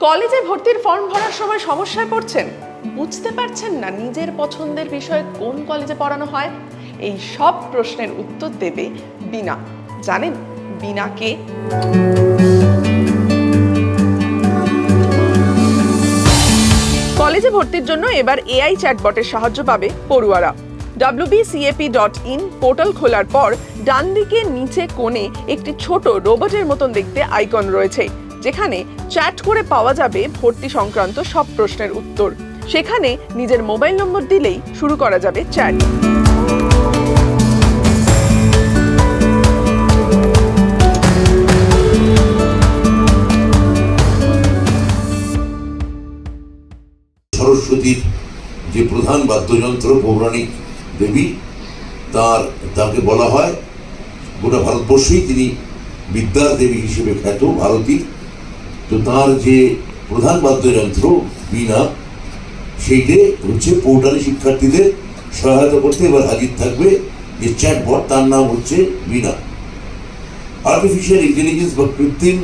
কলেজে ভর্তির ফর্ম ভরার সময় সমস্যায় পড়ছেন? বুঝতে পারছেন না নিজের পছন্দের বিষয়ে কোন কলেজে পড়ানো হয়? এই সব প্রশ্নের উত্তর দেবে বিনা জানেন বিনা কে? কলেজে ভর্তির জন্য এবার এআই চ্যাটবটের সাহায্য পাবে পড়ুয়ারা। Wbcap.in ডট ইন পোর্টাল খোলার পর ডান দিকে নিচে কোণে একটি ছোট রোবটের মতন দেখতে আইকন রয়েছে। যেখানে চ্যাট করে পাওয়া যাবে ভর্তি সংক্রান্ত সব প্রশ্নের উত্তর। সেখানে নিজের মোবাইল নম্বর দিলেই শুরু করা যাবে চ্যাট। সরস্বতীর যে প্রধান বাদ্যযন্ত্র, পৌরাণিক দেবী, তার, তাকে বলা হয়, গোটা ভারতবর্ষেই তিনি বিদ্যার দেবী হিসেবে খ্যাত, ভারতীর। তো তার যে প্রধান বাদ্যযন্ত্র বিনা সেইটে হচ্ছে পোর্টালে শিক্ষার্থীদের সহায়তা করতে এবার হাজির থাকবে যে চ্যাটবট তার নাম হচ্ছে বীণা। আর্টিফিশিয়াল ইন্টেলিজেন্স বা কৃত্রিম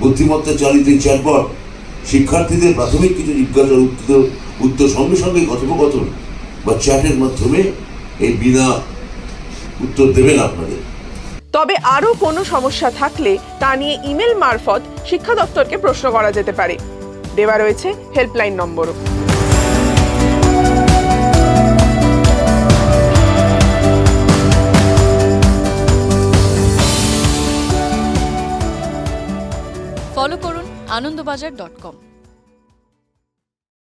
বুদ্ধিমত্তা চালিত চ্যাটবট শিক্ষার্থীদের প্রাথমিক কিছু জিজ্ঞাসার উত্তর উত্তর সঙ্গে সঙ্গে কথোপকথন বা চ্যাটের মাধ্যমে এই বিনা উত্তর দেবেন আপনাদের। তবে আরও কোনো সমস্যা থাকলে তা নিয়ে ইমেল মারফত শিক্ষা দপ্তরকে প্রশ্ন করা যেতে পারে। দেওয়া রয়েছে হেল্পলাইন নম্বরও। ফলো করুন আনন্দবাজার ডট কম।